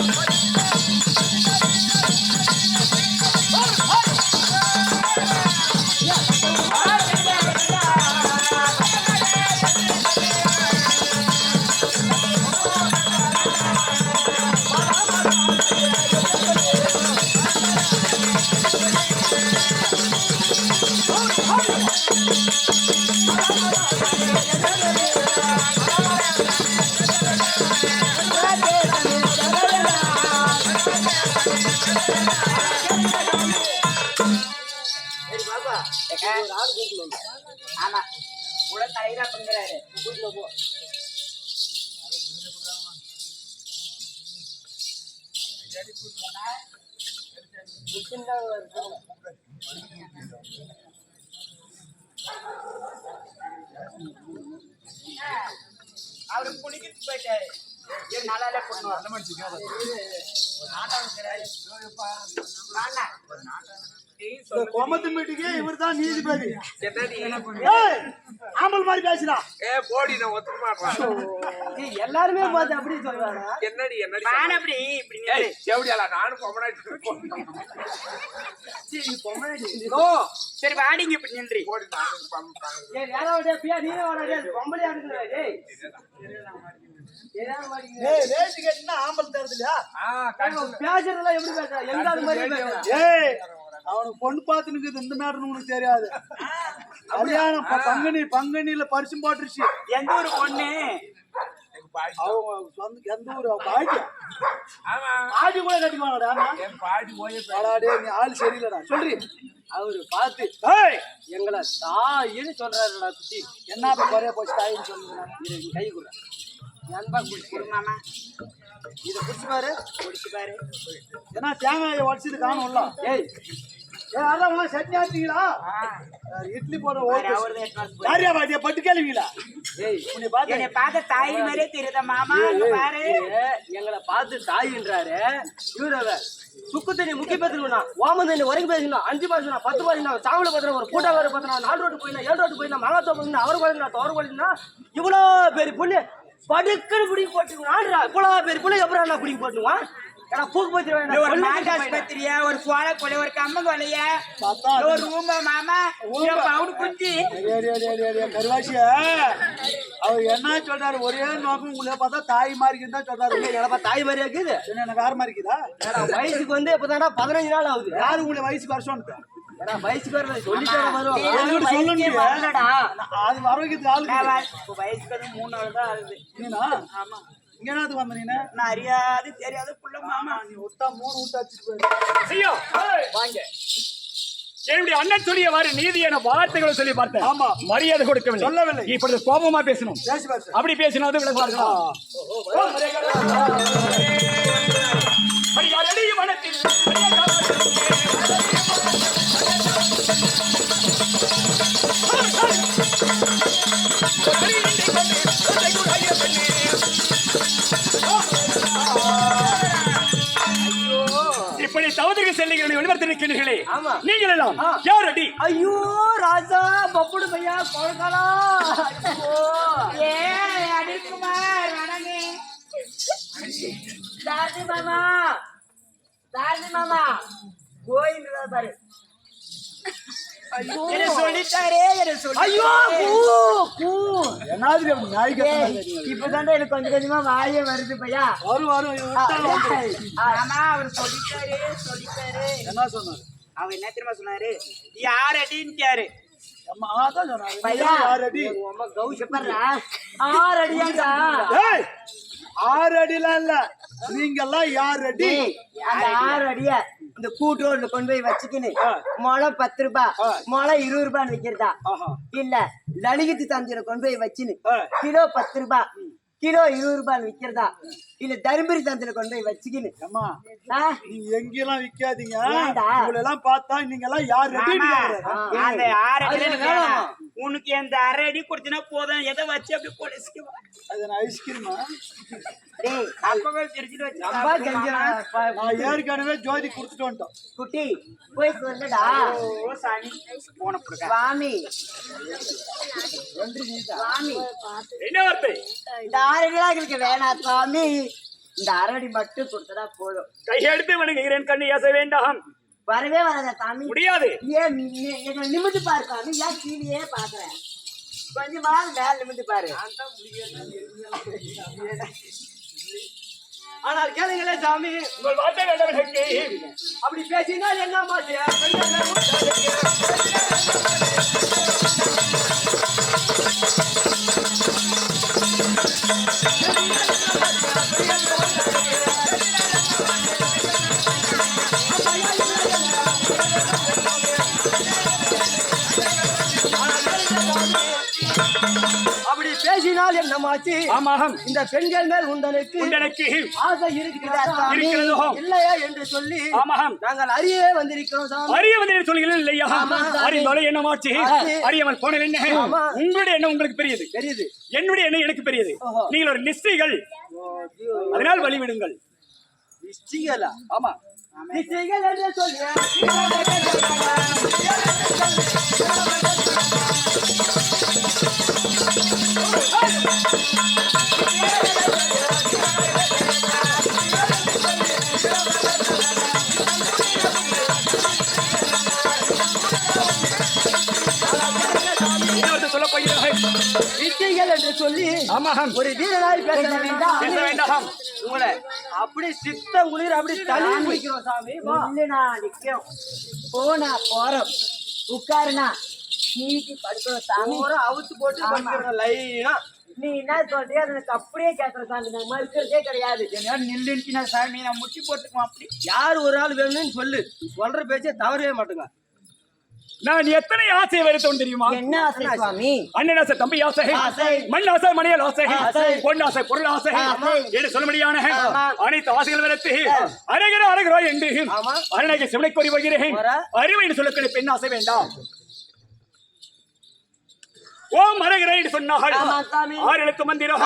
சரி ஆள் கூப்பிடணும் ஆமா கூட தலையில பங்குறாரு கூட்டில போ பொண்ணு. அவரு குளிக்கிட்டு போயிட்டாரு. நாளால பண்ணுவார் இந்த கொமத்து மீட்டுக்கே இவர்தான் நீதிபதி. ஏய், ஆம்பல் மாதிரி பேசுறா ஏ போடி நான் ஒத்துக்க மாட்டேன். எல்லாருமே பார்த்து அப்படி சொல்றாடா. என்னடி என்னடி நான் அப்படி இப்படி செவடியாலா நானும் பொம்மனாடி ஓ சரி வாடிங்க இப்படி நின்றி. போடி நானும் பம் பம் ஏய் வேற வாடா பியா நீனே வாடா டேய் பொம்பளையா இருக்குடா டேய். பேசுறதெல்லாம் எப்படி பேசுறா? எங்காவது மாதிரி பேசுறா? ஏய் அவனுக்கு பொண்ணு பார்த்துனுக்குது இந்த மேடம் உனக்கு தெரியாது. கல்யாணம் ப- பங்குனி பங்குனியில பரிசு போட்டுருச்சு. எந்த ஒரு பொண்ணு? அவங்க சொந்த எந்த ஊர்? பாட்டி? ஆமா. பாட்டி கூட கட்டிக்குவாங்கடா ஆமா. என் பாடி போய் நீ ஆள் சரியில்லடா. சொல்றி. அவரு பார்த்து எங்களை தாயின்னு சொல்றாருடா குட்டி. என்ன குறைய போச்சு தாயின்னு சொல்லுங்க. கை குடுறா. நண்பா மாமா. இத குடிச்சு பாரு. குடிச்சு பாரு. ஏன்னா தேங்காயை உடச்சது காணும்ல. ஏய் ஏ அதான் சட்னி ஆச்சுங்களா இட்லி போடுற ஓட்டு. யாரியா பாட்டியா பட்டு கேளுவீங்களா? ஏய் உன்னை பார்த்து. என்னை பார்த்த தாய் மாதிரியே தெரியுதா மாமா? பாரு. எங்களை பார்த்து தாயின்றாரு. இவரு அவ சுக்கு தண்ணி முக்கிய பேசணும்னா ஓமம் தண்ணி வரைக்கும் பேசணும் அஞ்சு பேசணும் பத்து பேசணும் சாவல பத்திரம் ஒரு கூட்ட வேறு பத்திரம் நாலு ரோட்டு போயினா ஏழு ரோட்டு போயினா மகாத்தோ போயினா அவர் குழந்தை தவறு குழந்தைனா இவ்வளோ பெரிய புண்ணு. படுக்கன்னு பிடிக்க போட்டுருவான் இவ்வளோ பெரிய புண்ணு எப்பறம் நான் பிடிக்க போட்டுவான் ஒரு ஒரு கொலை ஒரு கம்ம கொலையா ஒரு ரூமா மாமா? பவுன் குஞ்சு. அவர் என்ன சொல்றாரு? ஒரே நோக்கம் உங்களை பார்த்தா தாய் மாதிரி தான் சொல்றாரு. எனக்கு தாய் மாதிரியா இருக்குது? என்ன வேற மாதிரி இருக்குதா? வயசுக்கு வந்து இப்பதான்டா பதினஞ்சு நாள் ஆகுது. யாரு உங்களை வயசுக்கு வருஷம் வயசுக்கு வரல சொல்லிட்டு அவங்ககிட்ட சொல்லணும் வரலடா. அது வர வைக்கிறது ஆளு வயசுக்கு வந்து மூணு நாள் தான் ஆகுது. நீனா ஆமா. இங்க என்னது வந்த நீனு நான் அறியாது தெரியாத புள்ள மாமா. நீ விட்டா மூணு விட்டு அடிச்சுட்டு போயிரு. ஐயோ வாங்க. என்னுடைய அண்ணன் சொல்லியவாறு நீதி என வார்த்தைகளை சொல்லி பார்த்தேன். ஆமா. மரியாதை கொடுக்கவில்லை. சொல்லவில்லை. இப்பொழுது கோபமா பேசணும் அப்படி பேசினாவது விளக்குவார்களா நீங்கள் எல்லாம். யார் அடி ஐயோ ராஜா பப்புடு பையா கொழக்காலா ஏ அடிக்குமார் வணங்கே. தாரதி மாமா தாரதி மாமா. கோயிந்தா பாரு. இப்பதான்டா எனக்கு கொஞ்சம் கொஞ்சமா வாயே வருது பையா. வரும் வரும் அவர் சொல்லிட்டாரு சொல்லிட்டாரு. என்ன சொன்னாரு? அவர் என்ன தெரியுமா சொன்னாரு? யார் சொன்னாரு. பையா? ஆறு அடிலாம் இல்ல. நீங்க எல்லாம் யார் அடி அந்த ஆறு அடிய இந்த கூட்டு கொண்டு போய் வச்சுக்கின்னு. முளை பத்து ரூபாய். முளை இருபது ரூபான்னு விக்கிறதா? இல்ல லலிகத்து தந்திர கொண்டு போய் வச்சுன்னு. கிலோ பத்து ரூபாய் கிலோ இருபது ரூபான்னு விக்கிறதா? இல்ல தருமபுரி தந்திர கொண்டு போய் வச்சுக்கின்னு. அம்மா? நீங்க எங்கெல்லாம் விக்காதீங்க? உங்களை எல்லாம் பார்த்தா நீங்க எல்லாம் யார். உனக்கு அந்த அரை அடி கொடுத்தினா போதும். எதை வச்சு அப்படி பொலிச்சுக்குவா அது நான் ஐஸ்கிரீமா ஏற்கனவே ஜோதி கொடுத்துட்டு வந்துட்டோம். குட்டி போய் சொல்லுடா. ஓ சாமி. போன சுவாமி. என்ன வார்த்தை? இந்த ஆறு அடிலாம் எங்களுக்கு வேணாம் சுவாமி. இந்த அரடி மட்டும் கொடுத்ததா போதும். கையெடுத்து வணங்குகிறேன் கண்ணு ஏச வேண்டாம். வரவே வராத சாமி. முடியாது. ஏன் என்னை நிமிந்து பாரு சாமி ஏன் கீழே பாக்குறேன் கொஞ்சமா மேல நிமிந்து பாரு. ஆனால் கேளுங்களே சாமி. உங்கள் வார்த்தை வேண்டாம் எனக்கு அப்படி பேசினால் என்ன மாட்டியா அப்படி பேசினால் என்னமாச்சு? ஆமாம். இந்த பெண்கள் மேல் உண்டனுக்கு உண்டனுக்கு ஆசை இருக்கிறதா? இல்லையா என்று சொல்லி ஆமாம். நாங்கள் அறியவே வந்திருக்கிறோம் அறிய வந்து சொல்கிறேன் இல்லையா? அறிந்தாலும் என்ன மாச்சு ஆச்சு. அறியாமல் போனது என்ன. உங்களுடைய எண்ணம் உங்களுக்கு பெரியது. தெரியுது என்னுடைய எண்ணம் எனக்கு பெரியது. நீங்கள் ஒரு நிச்சயிகள் அதனால் வழிவிடுங்கள். நிச்சயலா ஆமா. நிச்சயங்கள் என்று சொல்லி நிச்சயங்கள் என்று சொல்லி ஆமாம் ஒரு வீரனாய் பேச வேண்டாம். உங்களை அப்படி சித்தம் குளிர் அப்படி தண்ணி குடிக்கிறோம் சாமி. இல்லைண்ணா போனா போறோம். உட்காருண்ணா நீட்டி படுக்கிறோம் சாமி. அவுத்து போட்டு லைனா. நீ என்ன சொல்றியோ எனக்கு அப்படியே கேட்கற சாமி. நான் மறுக்கிறதே கிடையாது. நில்லுன்னு சாமி நான் முட்டி போட்டுக்குவோம் அப்படி. யார் ஒரு ஆள் வேணும்னு சொல்லு. சொல்ற பேச்சே தவறவே மாட்டுங்க. நான் எத்தனை ஆசை வருத்தம் தெரியுமா என்ன ஆசை சுவாமி அண்ணன் ஆசை தம்பி ஆசை. மண் ஆசை மணியல் ஆசை. பொன் ஆசை பொருள் ஆசை. என்று சொல்ல முடியான. அனைத்து ஆசைகள் வரத்து அரகர அரகரா என்று. அரணகை சிவனை கோரி வருகிறேன் வர. அறிவு என்று சொல்லக்கூடிய பெண் ஆசை வேண்டாம் ஓம் அரகரா என்று சொன்னார்கள். ஆறு எழுத்து மந்திரம்